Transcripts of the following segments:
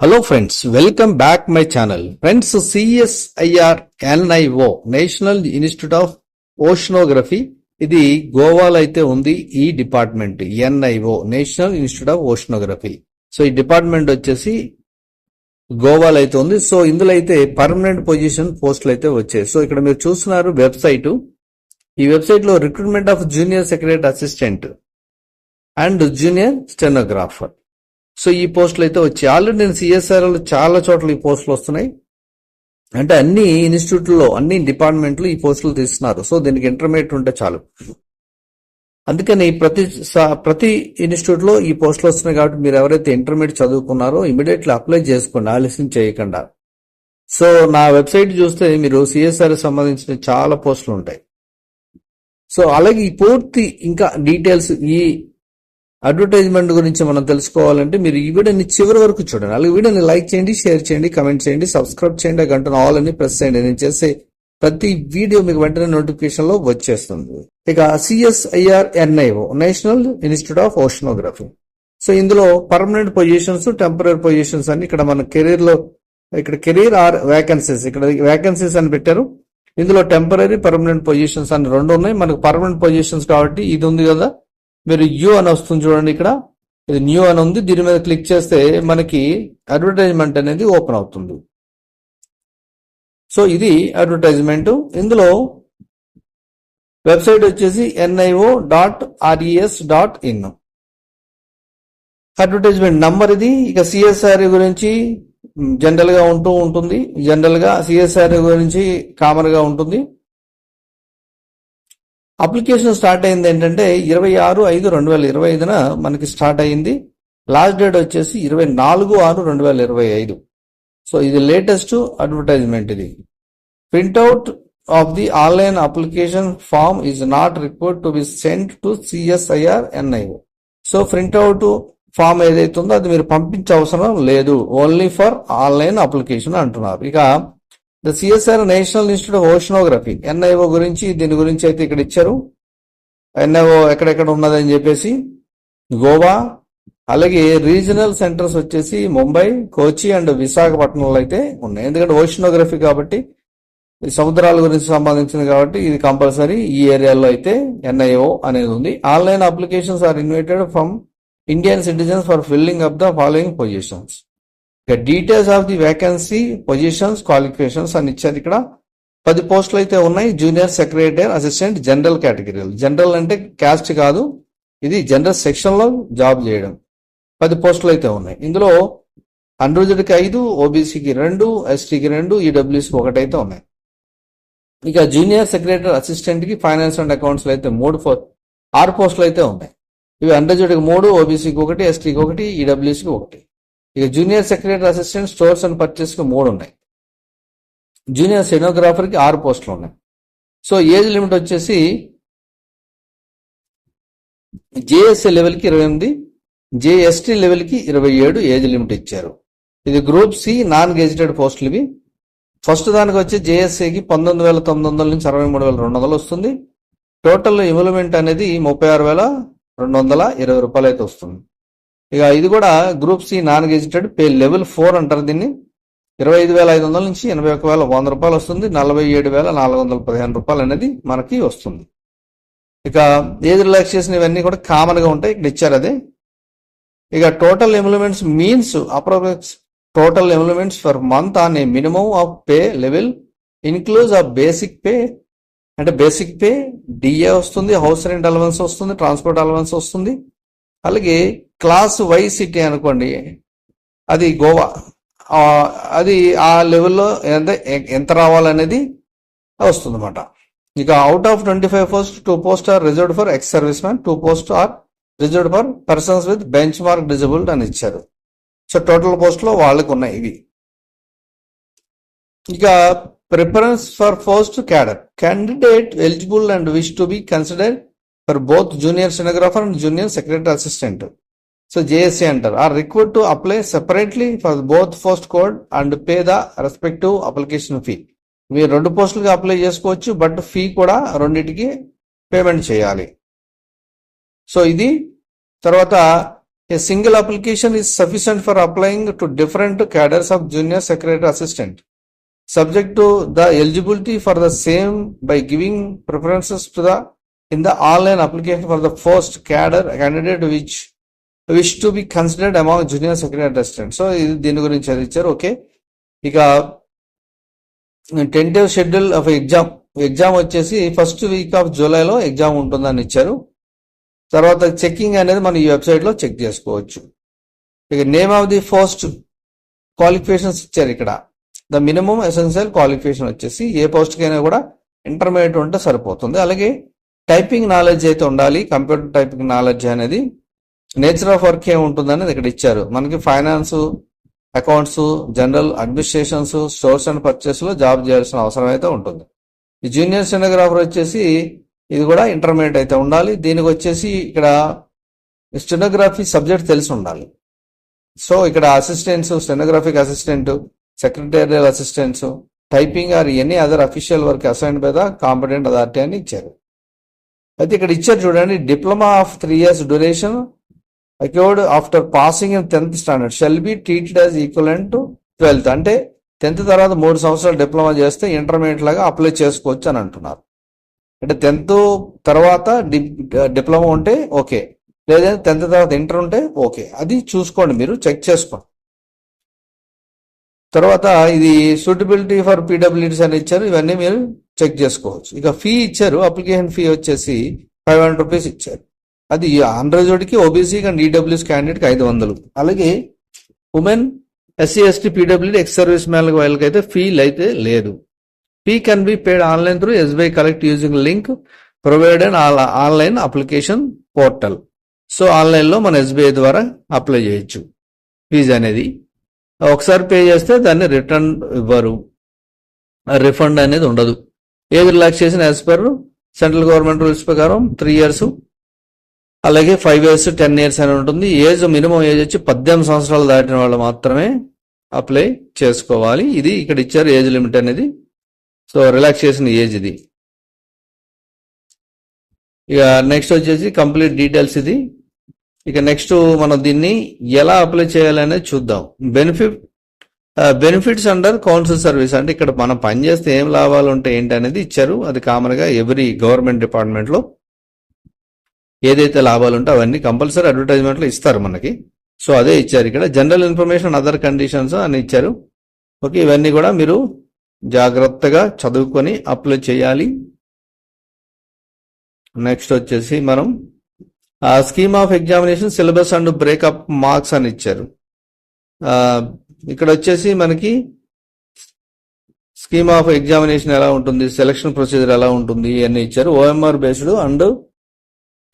Hello friends welcome back my channel friends CSIR NIO national institute of oceanography ఇది గోవాలో అయితే ఉంది ఈ department NIO national institute of oceanography so ఈ department వచ్చేసి గోవాలో అయితే ఉంది. సో ఇందులో అయితే పర్మనెంట్ పొజిషన్ పోస్టులు అయితే వచ్చాయి. సో ఇక్కడ మీరు చూస్తున్నారు వెబ్సైట్. ఈ వెబ్సైట్లో recruitment of junior secretary assistant and junior stenographer so ఈ పోస్టులు అయితే వచ్చాయి. ఆల్రెడీ నేను సిఎస్ఆర్లో చాలా చోట్ల ఈ పోస్టులు వస్తున్నాయి. అంటే అన్ని ఇన్స్టిట్యూట్లో అన్ని డిపార్ట్మెంట్లు ఈ పోస్టులు తీస్తున్నారు. సో దీనికి ఇంటర్మీడియట్ ఉంటే చాలు. అందుకని ప్రతి స- ప్రతి ఇన్స్టిట్యూట్లో ఈ పోస్టులు వస్తున్నాయి కాబట్టి మీరు ఎవరైతే ఇంటర్మీడియట్ చదువుకున్నారో ఇమీడియట్లీ అప్లై చేసుకోండి. ఆలస్యం చేయకుండా. సో నా వెబ్సైట్ చూస్తే మీరు సిఎస్ఆర్ సంబంధించిన చాలా పోస్టులు ఉంటాయి. సో అలాగే ఈ పూర్తి ఇంకా డీటెయిల్స్ ఈ అడ్వర్టైజ్మెంట్ గురించి మనం తెలుసుకోవాలంటే మీరు ఈ వీడియోని చివరి వరకు చూడండి. అలాగే వీడియోని లైక్ చేయండి షేర్ చేయండి కమెంట్ చేయండి సబ్స్క్రైబ్ చేయండి ఆ గంటను ఆల్ అని ప్రెస్ చేయండి. నేను చేసే ప్రతి వీడియో మీకు వెంటనే నోటిఫికేషన్లో వచ్చేస్తుంది. ఇక CSIR NIO national institute of oceanography. So ఇందులో పర్మనెంట్ పొజిషన్స్ టెంపరీ పొజిషన్స్ అని ఇక్కడ మన కెరీర్లో ఇక్కడ కెరీర్ ఆర్ వేకెన్సీస్ ఇక్కడ వేకెన్సీస్ అని పెట్టారు. ఇందులో టెంపరీ పర్మనెంట్ పొజిషన్స్ అని రెండు ఉన్నాయి. మనకు పర్మనెంట్ పొజిషన్స్ కాబట్టి ఇది ఉంది కదా. మీరు యూ అని వస్తుంది చూడండి ఇక్కడ. ఇది న్యూ అని ఉంది. దీని మీద క్లిక్ చేస్తే మనకి అడ్వర్టైజ్మెంట్ అనేది ఓపెన్ అవుతుంది. సో ఇది అడ్వర్టైజ్మెంట్ ఇందులో వెబ్సైట్ వచ్చేసి NIO dot RES dot in advertisement number ఇది. ఇక సిఎస్ఆర్ గురించి జనరల్గా ఉంటూ ఉంటుంది. జనరల్గా సిఎస్ఆర్ గురించి కామన్గా ఉంటుంది. అప్లికేషన్ స్టార్ట్ అయింది ఏంటంటే ఇరవై ఆరు ఐదు రెండు వేల ఇరవై ఐదున మనకి స్టార్ట్ అయింది లాస్ట్ డేట్ వచ్చేసి ఇరవై నాలుగు ఆరు రెండు వేల ఇరవై ఐదు. సో ఇది లేటెస్ట్ అడ్వర్టైజ్మెంట్ ఇది. Printout of the online application form is not required to be sent to CSIR NIO. So printout form ఏదైతే ఉందో అది మీరు పంపించే అవసరం లేదు. ఓన్లీ ఫర్ ఆన్లైన్ అప్లికేషన్ అంటున్నారు. ఇక the CSR national institute of oceanography NIO గురించి దీని గురించి అయితే ఇక్కడ ఇచ్చారు. ఎన్ఐఓ ఎక్కడెక్కడ ఉన్నదని చెప్పేసి గోవా అలాగే రీజనల్ సెంటర్స్ వచ్చేసి ముంబై కోచి అండ్ విశాఖపట్నంలో అయితే ఉన్నాయి. ఎందుకంటే ఓషనోగ్రఫీ కాబట్టి సముద్రాల గురించి సంబంధించింది కాబట్టి ఇది కంపల్సరీ ఈ ఏరియాలో అయితే ఎన్ఐఓ అనేది ఉంది. Online applications are invited from Indian citizens for filling up the following positions ఇక details of the vacancy positions qualifications అని ఇచ్చారు ఇక్కడ. పది పోస్టులు అయితే ఉన్నాయి. Junior secretary assistant general category general అంటే క్యాస్ట్ కాదు. ఇది జనరల్ సెక్షన్లో జాబ్ చేయడం. పది పోస్టులు అయితే ఉన్నాయి. ఇందులో అన్రూజుడికి ఐదు ఓబీసీకి రెండు ఎస్టీకి రెండు ఈడబ్ల్యూసీకి ఒకటి అయితే ఉన్నాయి. ఇక జూనియర్ సెక్రటరీ అసిస్టెంట్కి ఫైనాన్స్ అండ్ అకౌంట్స్లో అయితే మూడు పో- ఆరు పోస్టులు అయితే ఉన్నాయి. ఇవి అండర్జుడికి మూడు ఓబీసీకి ఒకటి ఎస్టీకి ఒకటి ఈడబ్ల్యూసీకి ఒకటి. ఇక junior secretary assistant stores and పర్చేస్కి మూడు ఉన్నాయి జూనియర్ సెనోగ్రాఫర్కి ఆరు పోస్టులు ఉన్నాయి. సో ఏజ్ లిమిట్ వచ్చేసి జేఎస్సీ లెవెల్కి ఇరవై ఎనిమిది జేఎస్టీ లెవెల్కి ఇరవై ఏడు ఏజ్ లిమిట్ ఇచ్చారు. ఇది గ్రూప్ సి నాన్ గెజిటెడ్ పోస్టులు ఇవి. ఫస్ట్ దానికి వచ్చి జేఎస్సీకి పంతొమ్మిది వేల తొమ్మిది వందల నుంచి అరవై మూడు వేల రెండు వందలు వస్తుంది. టోటల్ ఇన్వెల్మెంట్ అనేది ముప్పై ఆరు వేల రెండు వందల ఇరవై రూపాయలు అయితే వస్తుంది. ఇక ఇది కూడా group C non gazetted pay level four అంటారు దీన్ని. ఇరవై ఐదు వేల ఐదు వందల నుంచి ఎనభై ఒక వేల వంద రూపాయలు వస్తుంది. నలభై ఏడు వేల నాలుగు వందల పదిహేను రూపాయలు అనేది మనకి వస్తుంది. ఇక ఏజ్ రిలాక్సేషన్ ఇవన్నీ కూడా కామన్గా ఉంటాయి. ఇక్కడ ఇచ్చారు అదే. ఇక total emoluments means approx total emoluments for month on a minimum of pay level inclusive of basic pay. అంటే బేసిక్ పే డిఏ వస్తుంది హౌస్ రెంట్ అలవెన్స్ వస్తుంది ట్రాన్స్పోర్ట్ అలవెన్స్ వస్తుంది. అలాగే క్లాస్ వై సిటీ అనుకోండి అది గోవా. అది ఆ లెవెల్లో ఎంత ఎంత రావాలనేది వస్తుందన్నమాట. ఇక out of twenty five post two post are reserved for ex service man two post are reserved for persons with bench mark disabled అని ఇచ్చారు. సో టోటల్ పోస్ట్లో వాళ్ళకు ఉన్నాయి ఇవి. ఇక preference for post cadre candidate eligible and wish to be consider for both junior stenographer and junior secretary assistant so JSC అంటారు are required to apply separately for both first code and pay the respective application fee మీరు రెండు పోస్టులకి apply చేసుకోవచ్చు but fee కూడా రెండింటికి payment చేయాలి. So ఇది తర్వాత a single application is sufficient for applying to different cadres of junior secretary assistant subject to the eligibility for the same by giving preferences to the in the online application for the first cadre candidate which wish to be considered among junior secretary assistant. So ఇది దీని గురించి అది ఇచ్చారు okay ఇక tentative schedule of exam exam వచ్చేసి first week of జూలైలో exam ఉంటుందని ఇచ్చారు. తర్వాత చెక్కింగ్ అనేది మనం ఈ వెబ్సైట్లో చెక్ చేసుకోవచ్చు. ఇక name of the first qualifications ఇచ్చారు ఇక్కడ. ద మినిమం ఎసెన్షియల్ క్వాలిఫికేషన్ వచ్చేసి ఏ పోస్ట్కైనా కూడా ఇంటర్మీడియట్ ఉంటే సరిపోతుంది. అలాగే టైపింగ్ నాలెడ్జ్ అయితే ఉండాలి. కంప్యూటర్ టైపింగ్ నాలెడ్జ్ అనేది నేచర్ ఆఫ్ వర్క్ ఏముంటుందని ఇక్కడ ఇచ్చారు. మనకి finance accounts general administrations stores and పర్చేస్లో job చేయాల్సిన అవసరం అయితే ఉంటుంది. ఈ జూనియర్ స్టెనోగ్రాఫర్ వచ్చేసి ఇది కూడా ఇంటర్మీడియట్ అయితే ఉండాలి. దీనికి వచ్చేసి ఇక్కడ స్టెనోగ్రఫీ సబ్జెక్ట్ తెలిసి ఉండాలి. సో ఇక్కడ assistants stenographic assistant secretarial assistants typing or any other official work assigned by the competent authority అని ఇచ్చారు. అయితే ఇక్కడ ఇచ్చారు చూడండి diploma of three years duration acquired after passing in tenth standard shall be treated as equivalent to twelfth. అంటే tenth తర్వాత మూడు సంవత్సరాలు డిప్లొమా చేస్తే ఇంటర్మీడియట్ లాగా అప్లై చేసుకోవచ్చు అని అంటున్నారు. అంటే టెన్త్ తర్వాత డిప్లొమా ఉంటే ఓకే. లేదంటే టెన్త్ తర్వాత ఇంటర్ ఉంటే ఓకే. అది చూసుకోండి మీరు చెక్ చేసుకోండి. తర్వాత ఇది సూటబిలిటీ ఫర్ పీడబ్ల్యూడీస్ అని ఇచ్చారు ఇవన్నీ మీరు చెక్ చేసుకోవచ్చు. ఇక ఫీ ఇచ్చారు అప్లికేషన్ ఫీ వచ్చేసి ఫైవ్ హండ్రెడ్ రూపీస్ ఇచ్చారు. అది ఆంధ్రజోడికి ఓబీసీ అండ్ ఈడబ్ల్యూఎస్ క్యాండిడేట్కి ఐదు వందలు. అలాగే women SC ST PWD ex service man వాళ్ళకి అయితే ఫీల్ అయితే లేదు. Fee can be paid online through SBI collect using link provided online application portal so ఆన్లైన్లో మన ఎస్బీఐ ద్వారా అప్లై చేయొచ్చు. ఫీజు అనేది. ఒకసారి పే చేస్తే దాన్ని రిటర్న్ ఇవ్వరు. రిఫండ్ అనేది ఉండదు. Age relaxation as per central government rules ప్రకారం త్రీ ఇయర్స్ అలాగే ఫైవ్ ఇయర్స్ టెన్ ఇయర్స్ అని ఉంటుంది. ఏజ్ మినిమం ఏజ్ వచ్చి పద్దెనిమిది సంవత్సరాలు దాటిన వాళ్ళు మాత్రమే అప్లై చేసుకోవాలి. ఇది ఇక్కడ ఇచ్చారు ఏజ్ లిమిట్ అనేది. సో రిలాక్సేషన్ ఏజ్ ఇది. ఇక నెక్స్ట్ వచ్చేసి కంప్లీట్ డీటెయిల్స్ ఇది. ఇక నెక్స్ట్ మనం దీన్ని ఎలా అప్లై చేయాలనేది చూద్దాం. Benefit benefits under council service అంటే ఇక్కడ మనం పనిచేస్తే ఏం లాభాలు ఉంటాయి ఏంటి అనేది ఇచ్చారు. అది కామన్గా ఎవ్రీ గవర్నమెంట్ డిపార్ట్మెంట్లో ఏదైతే లాభాలు ఉంటే అవన్నీ కంపల్సరీ అడ్వర్టైజ్మెంట్లో ఇస్తారు మనకి. సో అదే ఇచ్చారు ఇక్కడ. జనరల్ ఇన్ఫర్మేషన్ అదర్ కండిషన్స్ అని ఇచ్చారు. ఓకే ఇవన్నీ కూడా మీరు జాగ్రత్తగా చదువుకొని అప్లై చేయాలి. నెక్స్ట్ వచ్చేసి మనం scheme of examination syllabus and breakup marks అని ఇచ్చారు. ఇక్కడ వచ్చేసి మనకి స్కీమ్ ఆఫ్ ఎగ్జామినేషన్ ఎలా ఉంటుంది సెలక్షన్ ప్రొసీజర్ ఎలా ఉంటుంది ఇవన్నీ ఇచ్చారు. OMR based and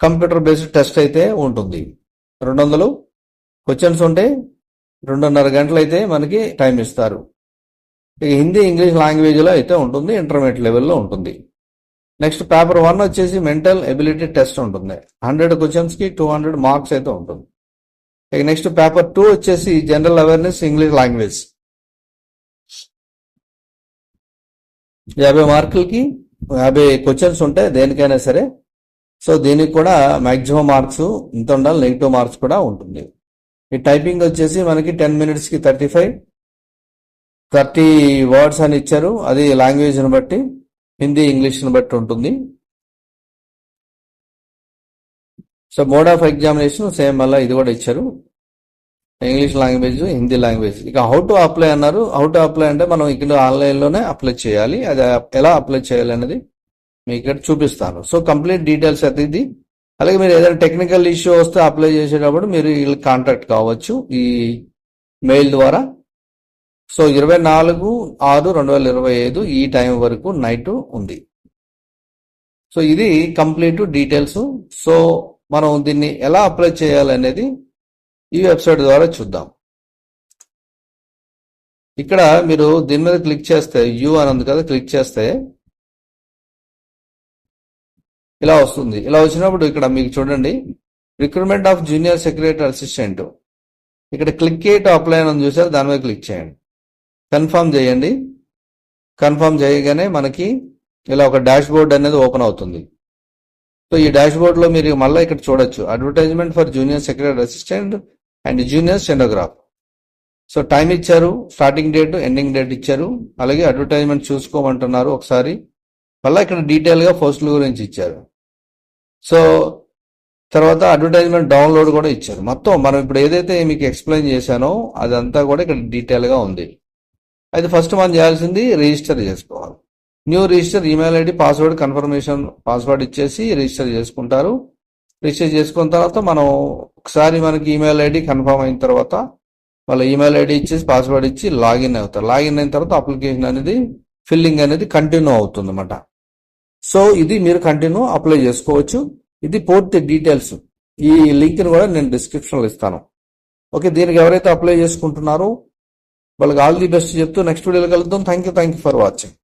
computer based test అయితే ఉంటుంది. రెండు వందలు క్వశ్చన్స్ ఉంటే రెండున్నర గంటలు అయితే మనకి టైం ఇస్తారు. ఇక హిందీ ఇంగ్లీష్ లాంగ్వేజ్లో అయితే ఉంటుంది ఇంటర్మీడియట్ లెవెల్లో ఉంటుంది. నెక్స్ట్ పేపర్ వన్ వచ్చేసి మెంటల్ ఎబిలిటీ టెస్ట్ ఉంటుంది. హండ్రెడ్ క్వశ్చన్స్కి టూ హండ్రెడ్ మార్క్స్ అయితే ఉంటుంది. ఇక నెక్స్ట్ పేపర్ టూ వచ్చేసి జనరల్ అవేర్నెస్ ఇంగ్లీష్ లాంగ్వేజ్. యాభై మార్కులకి యాభై క్వశ్చన్స్ ఉంటాయి దేనికైనా సరే సో దీనికి కూడా మాక్సిమం మార్క్స్ ఇంత ఉండాలి నెగిటివ్ మార్క్స్ కూడా ఉంటుంది. ఈ టైపింగ్ వచ్చేసి మనకి టెన్ మినిట్స్కి థర్టీ ఫైవ్ థర్టీ వర్డ్స్ అని ఇచ్చారు. అది లాంగ్వేజ్ని బట్టి హిందీ ఇంగ్లీష్ని బట్టి ఉంటుంది. So mode of examination same మళ్ళీ ఇది కూడా ఇచ్చారు. ఇంగ్లీష్ లాంగ్వేజ్ హిందీ లాంగ్వేజ్ ఇక హౌ టు అప్లై అన్నారు. హౌ టు అప్లై అంటే మనం ఇక్కడ ఆన్లైన్లోనే అప్లై చేయాలి. అది ఎలా అప్లై చేయాలి అనేది మీకు ఇక్కడ చూపిస్తాను. సో కంప్లీట్ డీటెయిల్స్ అయితే ఇది అలాగే మీరు ఏదైనా టెక్నికల్ ఇష్యూ వస్తే అప్లై చేసేటప్పుడు మీరు వీళ్ళు కాంటాక్ట్ కావచ్చు ఈ మెయిల్ ద్వారా. సో ఇరవై నాలుగు ఆరు రెండు వేల ఇరవై ఐదు ఈ టైం వరకు నైట్ ఉంది. సో ఇది కంప్లీట్ డీటెయిల్స్ సో మనం దీన్ని ఎలా అప్లై చేయాలనేది ఈ వెబ్సైట్ ద్వారా చూద్దాం. ఇక్కడ మీరు దీని మీద క్లిక్ చేస్తే యూ అని ఉంది కదా క్లిక్ చేస్తే ఇలా వస్తుంది. ఇలా వచ్చినప్పుడు ఇక్కడ మీకు చూడండి. Recruitment of junior secretary assistant ఇక్కడ క్లిక్ టు అప్లై అని చూసారు. దాని మీద క్లిక్ చేయండి. కన్ఫర్మ్ చేయండి. కన్ఫర్మ్ చేయగానే మనకి ఇలా ఒక డాష్ బోర్డ్ అనేది ఓపెన్ అవుతుంది. సో ఈ డాష్ బోర్డ్లో మీరు మళ్ళీ ఇక్కడ చూడొచ్చు. Advertisement for junior secretary assistant and junior stenograph so time ఇచ్చారు. స్టార్టింగ్ డేట్ ఎండింగ్ డేట్ ఇచ్చారు. అలాగే అడ్వర్టైజ్మెంట్ చూసుకోమంటున్నారు ఒకసారి. మళ్ళీ ఇక్కడ డీటెయిల్గా పోస్టుల గురించి ఇచ్చారు. సో తర్వాత అడ్వర్టైజ్మెంట్ డౌన్లోడ్ కూడా ఇచ్చారు. మొత్తం మనం ఇప్పుడు ఏదైతే మీకు ఎక్స్ప్లెయిన్ చేశానో అదంతా కూడా ఇక్కడ డీటెయిల్గా ఉంది. అయితే ఫస్ట్ మనం చేయాల్సింది రిజిస్టర్ చేసుకోవాలి. New register email ID password confirmation password ఇచ్చేసి రిజిస్టర్ చేసుకుంటారు. రిజిస్టర్ చేసుకున్న తర్వాత మనం ఒకసారి మనకి ఈమెయిల్ ఐడి కన్ఫర్మ్ అయిన తర్వాత వాళ్ళ ఈమెయిల్ ఐడి ఇచ్చేసి పాస్వర్డ్ ఇచ్చి లాగిన్ అవుతారు. లాగిన్ అయిన తర్వాత అప్లికేషన్ అనేది ఫిల్లింగ్ అనేది కంటిన్యూ అవుతుంది అన్నమాట సో ఇది మీరు కంటిన్యూ అప్లై చేసుకోవచ్చు. ఇది పూర్తి డీటెయిల్స్. ఈ లింక్ని కూడా నేను డిస్క్రిప్షన్లో ఇస్తాను. ఓకే దీనికి ఎవరైతే అప్లై చేసుకుంటున్నారో వాళ్ళకి ఆల్ ది బెస్ట్ చెప్తూ నెక్స్ట్ వీడియోలో కలుద్దాం. Thank you thank you for watching.